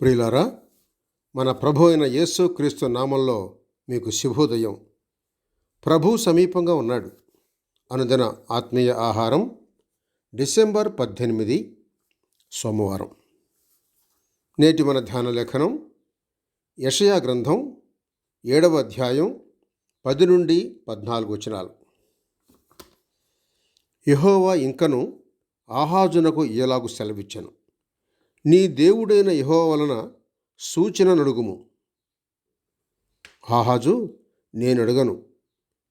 ప్రియులారా మన ప్రభు అయిన యేసు క్రీస్తు నామంలో మీకు శుభోదయం. ప్రభు సమీపంగా ఉన్నాడు. అనుదిన ఆత్మీయ ఆహారం డిసెంబర్ పద్దెనిమిది సోమవారం. నేటి మన ధ్యాన లేఖనం యషయా గ్రంథం ఏడవ అధ్యాయం పది నుండి పద్నాలుగు వచనాలు. యహోవా ఇంకను ఆహాజునకు ఇలాగు సెలవిచ్చాను. నీ దేవుడైన యహో వలన సూచన నడుగుము. ఆహాజు నేనడగను.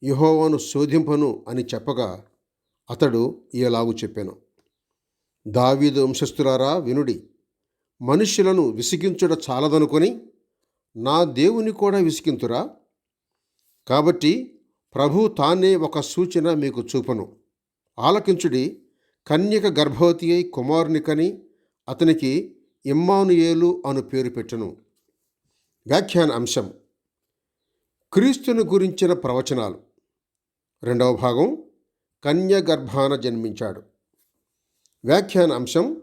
యహోవాను శోధింపను అని చెప్పగా అతడు ఇలాగు చెప్పాను. దావీదు వంశస్థులారా వినుడి. మనుష్యులను విసిగించుట చాలదనుకొని నా దేవుని కూడా విసిగింతురా? కాబట్టి ప్రభు తానే ఒక సూచన మీకు చూపను. ఆలకించుడి కన్యక గర్భవతి అయి కుమారుని కని అతనికి ఇమ్మానుయేలు అను పేరు పెట్టను. వ్యాఖ్యాన అంశం క్రీస్తుని గురించిన ప్రవచనాలు. రెండవ భాగం కన్య గర్భాన జన్మించాడు. వ్యాఖ్యాన అంశం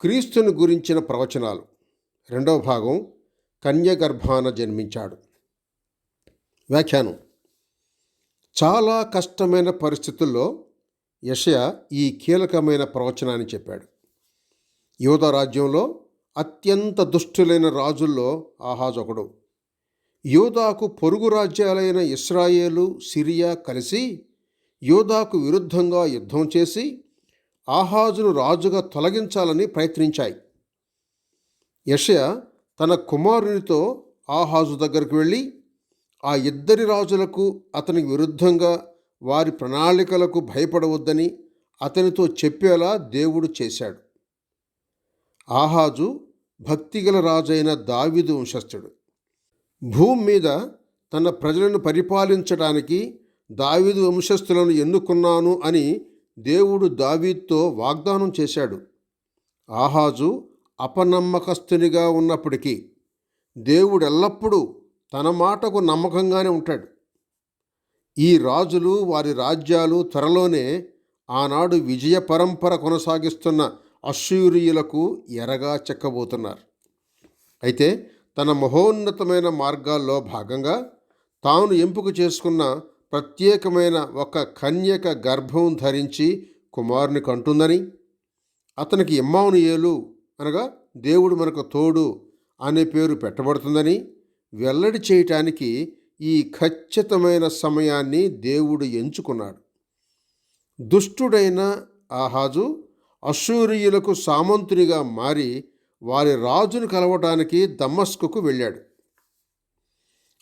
క్రీస్తుని గురించిన ప్రవచనాలు. రెండవ భాగం కన్యగర్భాన జన్మించాడు. వ్యాఖ్యానం చాలా కష్టమైన పరిస్థితుల్లో యషయ ఈ కీలకమైన ప్రవచనాన్ని చెప్పాడు. యోధ రాజ్యంలో అత్యంత దుష్టులైన రాజుల్లో ఆహాజ్ ఒకడు. యోధాకు పొరుగు రాజ్యాలైన ఇస్రాయేలు సిరియా కలిసి యోధాకు విరుద్ధంగా యుద్ధం చేసి ఆహాజును రాజుగా తొలగించాలని ప్రయత్నించాయి. యషయ తన కుమారునితో ఆహాజు దగ్గరకు వెళ్ళి ఆ ఇద్దరి రాజులకు అతనికి విరుద్ధంగా వారి ప్రణాళికలకు భయపడవద్దని అతనితో చెప్పేలా దేవుడు చేశాడు. ఆహాజు భక్తిగల రాజైన దావిదు వంశస్థుడు. భూమి మీద తన ప్రజలను పరిపాలించడానికి దావిదు వంశస్థులను ఎన్నుకున్నాను అని దేవుడు దావీద్తో వాగ్దానం చేశాడు. ఆహాజు అపనమ్మకస్తునిగా ఉన్నప్పటికీ దేవుడు ఎల్లప్పుడూ తన మాటకు నమ్మకంగానే ఉంటాడు. ఈ రాజులు వారి రాజ్యాలు త్వరలోనే ఆనాడు విజయ పరంపర కొనసాగిస్తున్న అశ్యూరియులకు ఎరగా చెక్కబోతున్నారు. అయితే తన మహోన్నతమైన మార్గాల్లో భాగంగా తాను ఎంపిక చేసుకున్న ప్రత్యేకమైన ఒక కన్యక గర్భం ధరించి కుమారుని కంటుందని అతనికి ఇమ్మానుయేలు అనగా దేవుడు మనకు తోడు అనే పేరు పెట్టబడుతుందని వెల్లడి చేయటానికి ఈ ఖచ్చితమైన సమయాన్ని దేవుడు ఎంచుకున్నాడు. దుష్టుడైన ఆహాజు అశూరియులకు సామంతునిగా మారి వారి రాజును కలవటానికి దమ్మస్కుకు వెళ్ళాడు.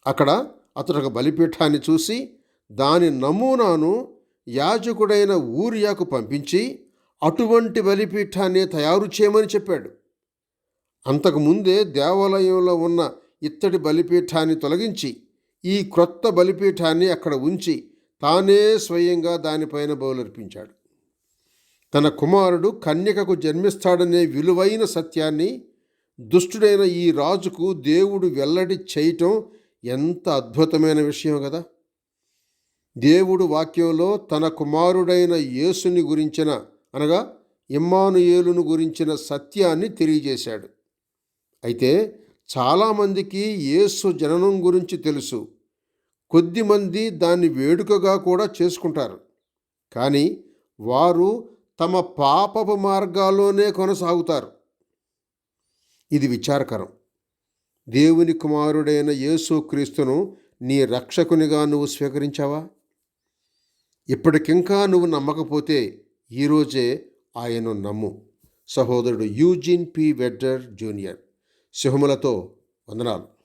అక్కడ అతడు ఒక బలిపీఠాన్ని చూసి దాని నమూనాను యాజకుడైన ఊరియాకు పంపించి అటువంటి బలిపీఠాన్ని తయారు చేయమని చెప్పాడు. అంతకుముందే దేవాలయంలో ఉన్న ఇత్తడి బలిపీఠాన్ని తొలగించి ఈ క్రొత్త బలిపీఠాన్ని అక్కడ ఉంచి తానే స్వయంగా దానిపైన బౌలర్పించాడు. తన కుమారుడు కన్యకకు జన్మిస్తాడనే విలువైన సత్యాన్ని దుష్టుడైన ఈ రాజుకు దేవుడు వెల్లడి చేయటం ఎంత అద్భుతమైన విషయం కదా. దేవుడు వాక్యంలో తన కుమారుడైన యేసుని గురించిన అనగా ఇమ్మానుయేలును గురించిన సత్యాన్ని తెలియజేశాడు. అయితే చాలామందికి యేసు జననం గురించి తెలుసు. కొద్దిమంది దాన్ని వేడుకగా కూడా చేసుకుంటారు. కానీ వారు తమ పాపపు మార్గాల్లోనే కొనసాగుతారు. ఇది విచారకరం. దేవుని కుమారుడైన యేసు క్రీస్తును నీ రక్షకునిగా నువ్వు స్వీకరించావా? ఇప్పటికింకా నువ్వు నమ్మకపోతే ఈరోజే ఆయన్ను నమ్ము. సహోదరుడు యూజిన్ పి వెడ్డర్ జూనియర్. సింహములతో వందనాలు.